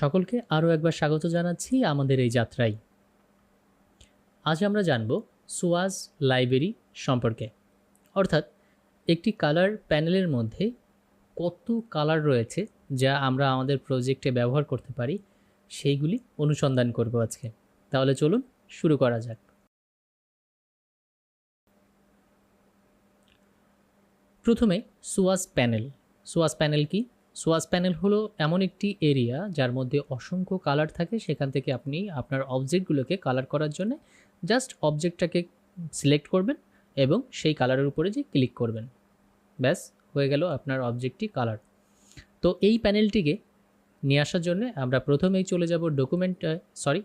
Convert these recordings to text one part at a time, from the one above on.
সকলকে আরও একবার স্বাগত জানাচ্ছি আমাদের এই যাত্রায়। আজ আমরা জানব সুয়াজ লাইব্রেরি সম্পর্কে। অর্থাৎ একটি কালার প্যানেলের মধ্যে কত কালার রয়েছে যা আমরা আমাদের প্রজেক্টে ব্যবহার করতে পারি, সেইগুলি অনুসন্ধান করব আজকে। তাহলে চলুন শুরু করা যাক। প্রথমে সুয়াজ প্যানেল। সুয়াজ প্যানেল কি? সোয়াস প্যানেল হলো এমন একটি এরিয়া যার মধ্যে অসংখ্য কালার থাকে। সেখান থেকে আপনি আপনার অবজেক্টগুলোকে কালার করার জন্য জাস্ট অবজেক্টটাকে সিলেক্ট করবেন এবং সেই কালারের উপরে যে ক্লিক করবেন। ব্যাস, হয়ে গেল আপনার অবজেক্টটি কালার। তো এই প্যানেলটিকে নিয়ে আসার জন্য আমরা প্রথমেই চলে যাব ডকুমেন্ট সরি,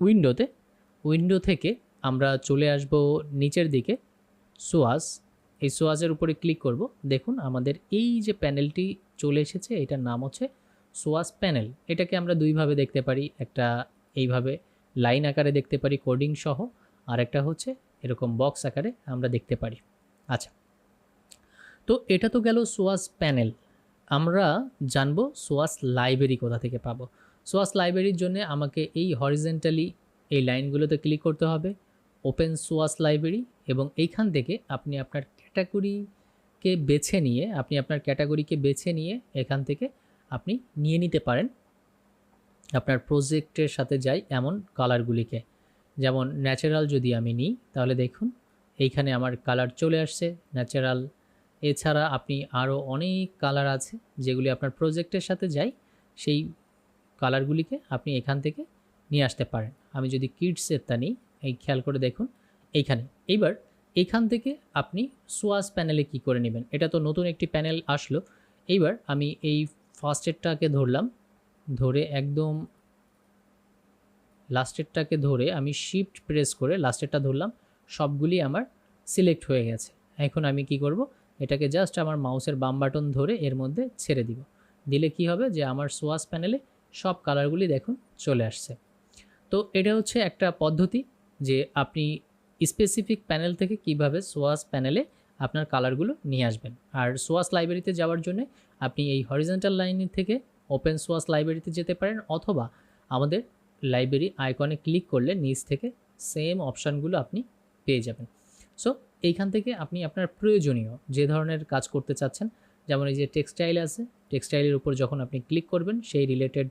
উইন্ডোতে। উইন্ডো থেকে আমরা চলে আসব নিচের দিকে সোয়াস এই সোয়াজের উপরে ক্লিক করব। দেখুন, আমাদের এই যে প্যানেলটি চলে এসেছে, এটার নাম হচ্ছে সোয়াস প্যানেল। এটাকে আমরা দুইভাবে দেখতে পারি, একটা এইভাবে লাইন আকারে দেখতে পারি কোডিং সহ, আর একটা হচ্ছে এরকম বক্স আকারে আমরা দেখতে পারি। আচ্ছা তো এটা তো গেল সোয়াস প্যানেল। আমরা জানব সোয়াস লাইব্রেরি কোথা থেকে পাবো। সোয়াস লাইব্রেরির জন্য আমাকে এই হরিজেন্টালি এই লাইনগুলোতে ক্লিক করতে হবে। ওপেন সোয়াস লাইব্রেরি এবং এইখান থেকে আপনি আপনার ক্যাটাগরিকে বেছে নিয়ে, আপনি আপনার ক্যাটাগরিকে বেছে নিয়ে এখান থেকে আপনি নিয়ে নিতে পারেন। আপনার প্রজেক্টের সাথে যাই এমন কালারগুলিকে যেমন ন্যাচারাল যদি আমি নিই, তাহলে দেখুন, এইখানে আমার কালার চলে আসছে ন্যাচারাল এছাড়া আপনি আরও অনেক কালার আছে যেগুলি আপনার প্রজেক্টের সাথে যাই সেই কালারগুলিকে আপনি এখান থেকে নিয়ে আসতে পারেন। আমি যদি কিডসেরটা নিই এই খেয়াল করে দেখুন, এইখানে। এইবার এইখান থেকে আপনি সোয়াস প্যানেলে কি করে নেবেন? এটা তো নতুন একটি প্যানেল আসলো। এইবার আমি এই ফার্স্টেরটাকে ধরলাম, ধরে একদম লাস্টেরটাকে ধরে আমি শিফট প্রেস করে লাস্টেরটা ধরলাম, সবগুলি আমার সিলেক্ট হয়ে গেছে। এখন আমি কি করব? এটাকে জাস্ট আমার মাউসের বাম বাটন ধরে এর মধ্যে ছেড়ে দিব। দিলে কি হবে? যে আমার সোয়াস প্যানেলে সব কালারগুলি দেখুন চলে আসছে। তো এটা হচ্ছে একটা পদ্ধতি। যে আপনি স্পেসিফিক প্যানেল থেকে কীভাবে সোয়াস প্যানেলে আপনার কালারগুলো নিয়ে আসবেন। আর সোয়াস লাইব্রেরিতে যাওয়ার জন্য আপনি এই হরিজেন্টাল লাইন থেকে ওপেন সোয়াস লাইব্রেরিতে যেতে পারেন অথবা আমাদের লাইব্রেরি আইকনে ক্লিক করলে নিচ থেকে সেম অপশানগুলো আপনি পেয়ে যাবেন। সো এইখান থেকে আপনি আপনার প্রয়োজনীয় যে ধরনের কাজ করতে চাচ্ছেন, যেমন এই যে টেক্সটাইল আছে টেক্সটাইলের উপর যখন আপনি ক্লিক করবেন, সেই রিলেটেড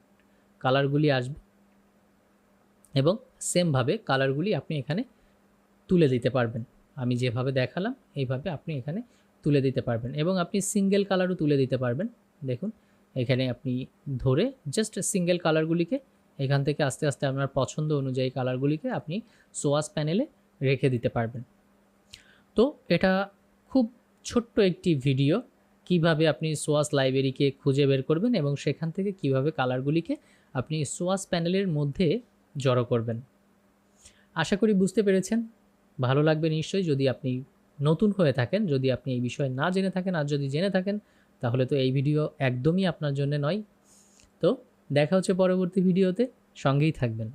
কালারগুলি আসবে। এবং সেমভাবে কালারগুলি আপনি এখানে তুলে দিতে পারবেন। আমি যেভাবে দেখালাম, এইভাবে আপনি এখানে তুলে দিতে পারবেন এবং আপনি সিঙ্গেল কালারও তুলে দিতে পারবেন। দেখুন, এখানে আপনি ধরে জাস্ট সিঙ্গেল কালারগুলিকে এখান থেকে আস্তে আস্তে আপনার পছন্দ অনুযায়ী কালারগুলিকে আপনি সোয়াস প্যানেলে রেখে দিতে পারবেন। তো এটা খুব ছোট্ট একটি ভিডিও কীভাবে আপনি সোয়াস লাইব্রেরিকে খুঁজে বের করবেন এবং সেখান থেকে কীভাবে কালারগুলিকে আপনি সোয়াস প্যানেলের মধ্যে জড়ো করবেন। আশা করি বুঝতে পেরেছেন। ভালো লাগবে নিশ্চয়ই যদি আপনি নতুন হয়ে থাকেন, যদি আপনি এই বিষয়ে না জেনে থাকেন, আর যদি জেনে থাকেন, তাহলে তো এই ভিডিও একদমই আপনার জন্য নয়। তো দেখা হচ্ছে পরবর্তী ভিডিওতে। সঙ্গেই থাকবেন।